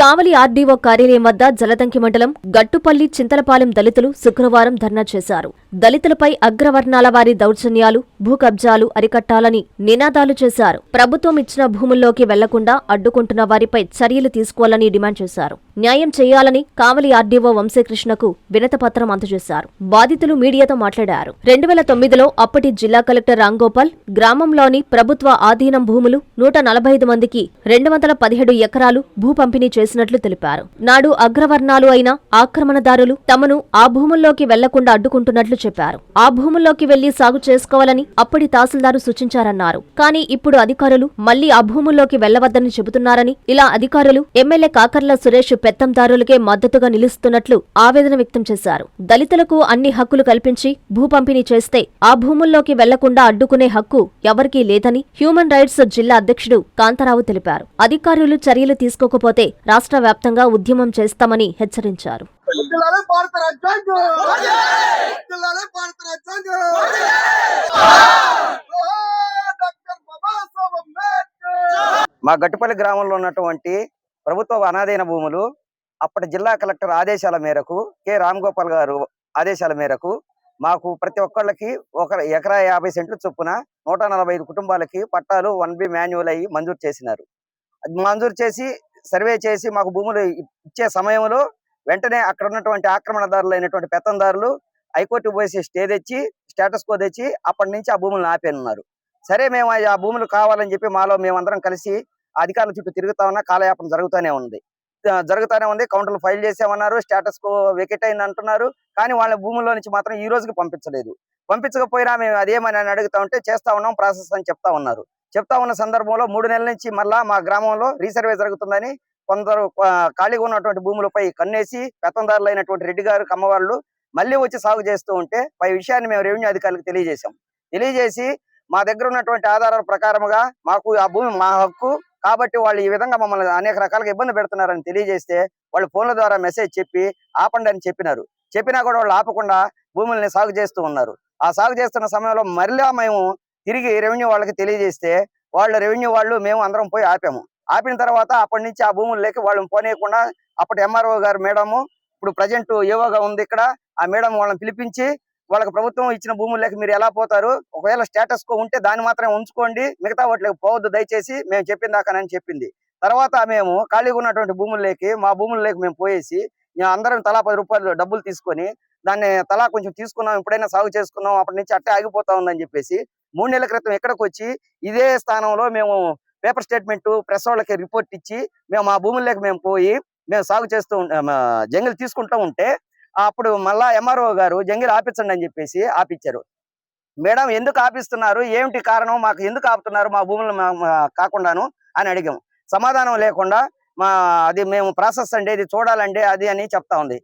కావలి RDO కార్యాలయం వద్ద జలదంకి మండలం గట్టుపల్లి చింతలపాలెం దళితులు శుక్రవారం ధర్నా చేశారు. దళితులపై అగ్రవర్ణాల వారి దౌర్జన్యాలు భూ కబ్జాలు అరికట్టాలని నినాదాలు చేశారు. ప్రభుత్వం ఇచ్చిన భూముల్లోకి వెళ్ళకుండా అడ్డుకుంటున్న వారిపై చర్యలు తీసుకోవాలని డిమాండ్ చేశారు. న్యాయం చేయాలని కావలి ఆర్డీఓ వంశీకృష్ణకు వినతపత్రం అందజేశారు. బాధితులు మీడియాతో మాట్లాడారు. రెండు వేల తొమ్మిదిలో అప్పటి జిల్లా కలెక్టర్ రాంగోపాల్ గ్రామంలోని ప్రభుత్వ ఆధీనం భూములు నూట నలభై ఐదు మందికి రెండు వందల పదిహేడు ఎకరాలు భూ పంపిణీ చేసినట్లు తెలిపారు. నాడు అగ్రవర్ణాలు అయిన ఆక్రమణదారులు తమను ఆ భూముల్లోకి వెళ్ళకుండా అడ్డుకుంటున్నట్లు చెప్పారు. ఆ భూముల్లోకి వెళ్ళి సాగు చేసుకోవాలని అప్పటి తహసీల్దారు సూచించారన్నారు. కానీ ఇప్పుడు అధికారులు మళ్ళీ ఆ భూముల్లోకి వెళ్ళవద్దని చెబుతున్నారని ఇలా అధికారులు ఎమ్మెల్యే కాకర్ల సురేష్ పెత్తందారులకే మద్దతుగా నిలుస్తున్నట్లు ఆవేదన వ్యక్తం చేశారు. దళితులకు అన్ని హక్కులు కల్పించి భూ పంపిణీ చేస్తే ఆ భూముల్లోకి వెళ్ళకుండా అడ్డుకునే హక్కు ఎవరికీ లేదని హ్యూమన్ రైట్స్ జిల్లా అధ్యక్షుడు కాంతారావు తెలిపారు. అధికారులు చర్యలు తీసుకోకపోతే రాష్ట్ర వ్యాప్తంగా ఉద్యమం చేస్తామని హెచ్చరించారు. మా గట్టుపల్లి గ్రామంలో ఉన్నటువంటి ప్రభుత్వ అనాధీన భూములు అప్పటి జిల్లా కలెక్టర్ ఆదేశాల మేరకు కె. రామ్ గోపాల్ గారు ఆదేశాల మేరకు మాకు ప్రతి ఒక్కళ్ళకి ఒక ఎకరా యాభై సెంట్లు చొప్పున నూట నలభై ఐదు కుటుంబాలకి పట్టాలు వన్ బి మాన్యువల్ అయ్యి మంజూరు చేసినారు. అది మంజూరు చేసి సర్వే చేసి మాకు భూములు ఇచ్చే సమయంలో వెంటనే అక్కడ ఉన్నటువంటి ఆక్రమణదారులు అయినటువంటి పెత్తందారులు హైకోర్టు పోసి స్టే తెచ్చి స్టేటస్ కో తెచ్చి అప్పటి నుంచి ఆ భూములను ఆపేనున్నారు సరే మేము ఆ భూములు కావాలని చెప్పి మాలో మేమందరం కలిసి అధికారుల చుట్టూ తిరుగుతా ఉన్నా కాలయాపన జరుగుతూనే ఉంది. జరుగుతూనే ఉంది. కౌంటర్లు ఫైల్ చేసామన్నారు స్టేటస్ కో వెకెట్ అయింది అంటున్నారు. కానీ వాళ్ళ భూముల్లో నుంచి మాత్రం ఈ రోజుకి పంపించలేదు. పంపించకపోయినా మేము అదేమని అడుగుతా ఉంటే చేస్తా ఉన్నాం ప్రాసెస్ అని చెప్తా ఉన్నారు. చెప్తా ఉన్న సందర్భంలో మూడు నెలల నుంచి మళ్ళా మా గ్రామంలో రీసర్వే జరుగుతుందని కొందరు ఖాళీగా ఉన్నటువంటి భూములపై కన్నేసి పెత్తందారులైనటువంటి రెడ్డి గారు కమ్మవాళ్ళు మళ్ళీ వచ్చి సాగు చేస్తూ ఉంటే పై విషయాన్ని మేము రెవెన్యూ అధికారులకు తెలియజేశాం. తెలియజేసి మా దగ్గర ఉన్నటువంటి ఆధారాల ప్రకారముగా మాకు ఆ భూమి మా హక్కు కాబట్టి వాళ్ళు ఈ విధంగా మమ్మల్ని అనేక రకాలుగా ఇబ్బంది పెడుతున్నారని తెలియజేస్తే వాళ్ళు ఫోన్ల ద్వారా మెసేజ్ చెప్పి ఆపండి అని చెప్పినారు. చెప్పినా కూడా వాళ్ళు ఆపకుండా భూముల్ని సాగు చేస్తూ ఉన్నారు. ఆ సాగు చేస్తున్న సమయంలో మరలా మేము తిరిగి రెవెన్యూ వాళ్ళకి తెలియజేస్తే వాళ్ళ రెవెన్యూ వాళ్ళు మేము అందరం పోయి ఆపాము. ఆపిన తర్వాత అప్పటి నుంచి ఆ భూముల్లోకి వాళ్ళని పోనీయకుండా అప్పటి ఎంఆర్ఓ గారు మేడము ఇప్పుడు ప్రజెంట్ ఏవోగా ఉంది ఇక్కడ ఆ మేడం వాళ్ళని పిలిపించి వాళ్ళకి ప్రభుత్వం ఇచ్చిన భూముల్లోకి మీరు ఎలా పోతారు ఒకవేళ స్టేటస్ కో ఉంటే దాన్ని మాత్రమే ఉంచుకోండి మిగతా వాటికి పోవద్దు దయచేసి మేము చెప్పిన దాకానని చెప్పింది. తర్వాత మేము ఖాళీగా ఉన్నటువంటి భూముల్లోకి మా భూముల్లోకి మేము పోయేసి మేము అందరం తలా పది రూపాయలు డబ్బులు తీసుకొని దాన్ని తలా కొంచెం తీసుకున్నాం ఎప్పుడైనా సాగు చేసుకున్నాం అప్పటి నుంచి అట్టే ఆగిపోతా ఉందని చెప్పేసి మూడు నెలల క్రితం ఎక్కడికి వచ్చి ఇదే స్థానంలో మేము పేపర్ స్టేట్మెంట్ ప్రెస్ వాళ్ళకి రిపోర్ట్ ఇచ్చి మేము మా భూముల్లోకి మేము పోయి మేము సాగు చేస్తూ జంగిల్ తీసుకుంటూ ఉంటే అప్పుడు మళ్ళా ఎంఆర్ఓ గారు జంగిల్ ఆపించండి అని చెప్పేసి ఆపించారు మేడం ఎందుకు ఆపిస్తున్నారు? ఏమిటి కారణం? మాకు ఎందుకు ఆపుతున్నారు? మా భూములు కాకుండాను అని అడిగాము సమాధానం లేకుండా మా అది మేము ప్రాసెస్ అండి ఇది చూడాలండి అది అని చెప్తా ఉంది.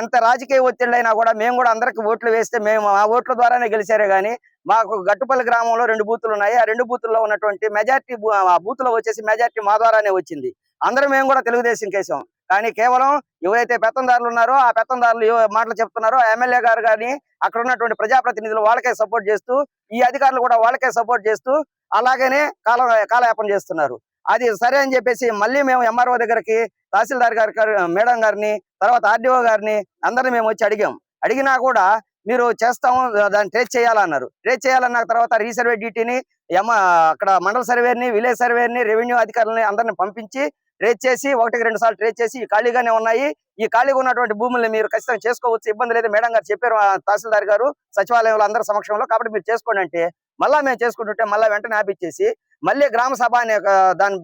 ఎంత రాజకీయ ఒత్తిళ్ళైనా కూడా మేము కూడా అందరికి ఓట్లు వేస్తే మేము ఆ ఓట్ల ద్వారానే గెలిచారే కానీ మాకు గట్టుపల్లి గ్రామంలో రెండు బూతులు ఉన్నాయి. ఆ రెండు బూతుల్లో ఉన్నటువంటి మెజార్టీ ఆ వచ్చేసి మెజార్టీ మా ద్వారానే వచ్చింది. అందరం మేము కూడా తెలుగుదేశం కేసాం కానీ కేవలం ఎవరైతే పెత్తందారులు ఉన్నారో ఆ పెత్తందారులు మాటలు చెప్తున్నారో ఎమ్మెల్యే గారు కానీ అక్కడ ఉన్నటువంటి ప్రజాప్రతినిధులు వాళ్ళకే సపోర్ట్ చేస్తూ ఈ అధికారులు కూడా వాళ్ళకే సపోర్ట్ చేస్తూ అలాగనే కాల కాలయాపన చేస్తున్నారు. అది సరే అని చెప్పేసి మళ్ళీ మేము ఎంఆర్ఓ దగ్గరికి తహసీల్దార్ గారి- మేడం గారిని తర్వాత ఆర్డీఓ గారిని అందరిని మేము వచ్చి అడిగాం. అడిగినా కూడా మీరు చేస్తాము దాన్ని ట్రేస్ చేయాలన్నారు. ట్రేస్ చేయాలన్న తర్వాత రీసర్వే డ్యూటీని ఎమ అక్కడ మండల సర్వేని విలేజ్ సర్వేని రెవెన్యూ అధికారులని అందరిని పంపించి ట్రేస్ చేసి ఒకటికి రెండు సార్లు ట్రేస్ చేసి ఖాళీగానే ఉన్నాయి. ఈ ఖాళీగా ఉన్నటువంటి భూముల్ని మీరు ఖచ్చితంగా చేసుకోవచ్చు. ఇబ్బంది లేదు. మేడం గారు చెప్పారు తహసీల్దార్ గారు సచివాలయంలో అందరి సమక్షంలో. కాబట్టి మీరు చేసుకోండి అంటే మళ్ళా మేము చేసుకుంటుంటే మళ్ళీ వెంటనే ఆపిచ్చేసి మళ్ళీ గ్రామ సభ అనే దాని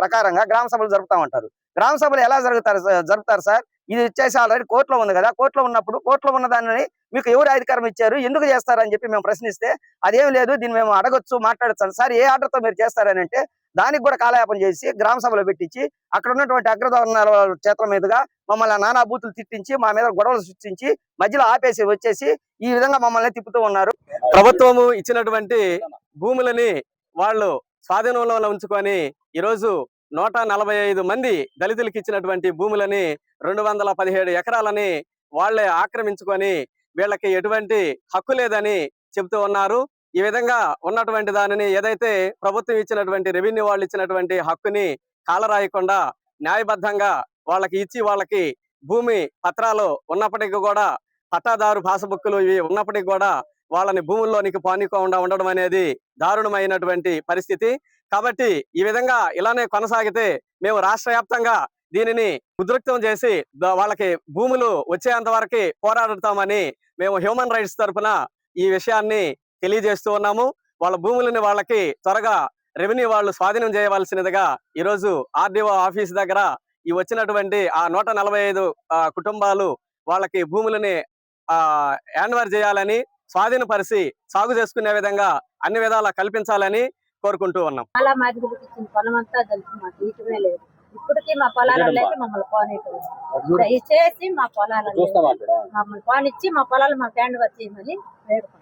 ప్రకారంగా గ్రామ సభలు జరుపుతామంటారు. గ్రామ సభలు ఎలా జరుగుతారు సార్- జరుపుతారు సార్? ఇది వచ్చేసి ఆల్రెడీ కోర్టులో ఉంది కదా కోర్టులో ఉన్నప్పుడు కోర్టులో ఉన్న దానిని మీకు ఎవరు అధికారం ఇచ్చారు ఎందుకు చేస్తారని చెప్పి మేము ప్రశ్నిస్తే అదేం లేదు దీన్ని మేము అడగొచ్చు మాట్లాడచ్చు సార్ ఏ ఆర్డర్తో మీరు చేస్తారని అంటే దానికి కూడా కాలయాపన చేసి గ్రామ సభలో పెట్టించి అక్కడ ఉన్నటువంటి అగ్రవర్ణాల చేతుల మీదుగా మమ్మల్ని నానా బూతులు తిట్టించి మా మీద గొడవలు సృష్టించి మధ్యలో ఆపేసి వచ్చేసి ఈ విధంగా మమ్మల్ని తిప్పుతూ ఉన్నారు. ప్రభుత్వము ఇచ్చినటువంటి భూములని వాళ్ళు స్వాధీనంలో ఉంచుకొని ఈరోజు నూట నలభై ఐదు మంది దళితులకు ఇచ్చినటువంటి భూములని రెండు వందల పదిహేడు ఎకరాలని వాళ్ళే ఆక్రమించుకొని వీళ్ళకి ఎటువంటి హక్కు లేదని చెబుతూ ఉన్నారు. ఈ విధంగా ఉన్నటువంటి దానిని ఏదైతే ప్రభుత్వం ఇచ్చినటువంటి రెవెన్యూ వాళ్ళు ఇచ్చినటువంటి హక్కుని కాలరాయకుండా న్యాయబద్ధంగా వాళ్ళకి ఇచ్చి వాళ్ళకి భూమి పత్రాలు ఉన్నప్పటికీ కూడా పట్టాదారు పాసబుక్కులు ఇవి ఉన్నప్పటికీ కూడా వాళ్ళని భూముల్లోనికి పానికోకుండా ఉండడం అనేది దారుణమైనటువంటి పరిస్థితి. కాబట్టి ఈ విధంగా ఇలానే కొనసాగితే మేము రాష్ట్ర వ్యాప్తంగా దీనిని ఉద్రిక్తం చేసి వాళ్ళకి భూములు వచ్చేంత వరకు పోరాడుతామని మేము హ్యూమన్ రైట్స్ తరఫున ఈ విషయాన్ని తెలియజేస్తూ ఉన్నాము. వాళ్ళ భూములని వాళ్ళకి త్వరగా రెవెన్యూ వాళ్ళు స్వాధీనం చేయవలసినదిగా ఈరోజు ఆర్డీఓ ఆఫీస్ దగ్గర ఈ వచ్చినటువంటి ఆ నూట నలభై ఐదు కుటుంబాలు వాళ్ళకి భూములని ఆ యాన్వర్ చేయాలని స్వాధీనపరిచి సాగు చేసుకునే విధంగా అన్ని విధాలా కల్పించాలని కోరుకుంటూ ఉన్నాం. మాదిరికి ఇచ్చిన పొలం అంతా తెలుసు మాకు. ఇటువే లేదు. ఇప్పటికీ మా పొలాలలోకి మమ్మల్ని పోనీయటం దయచేసి మా పొలాలలో మమ్మల్ని పోనిచ్చి మా పొలాలు మా ఫ్యాండ్ వచ్చేయమని వేడుకుంటున్నాం.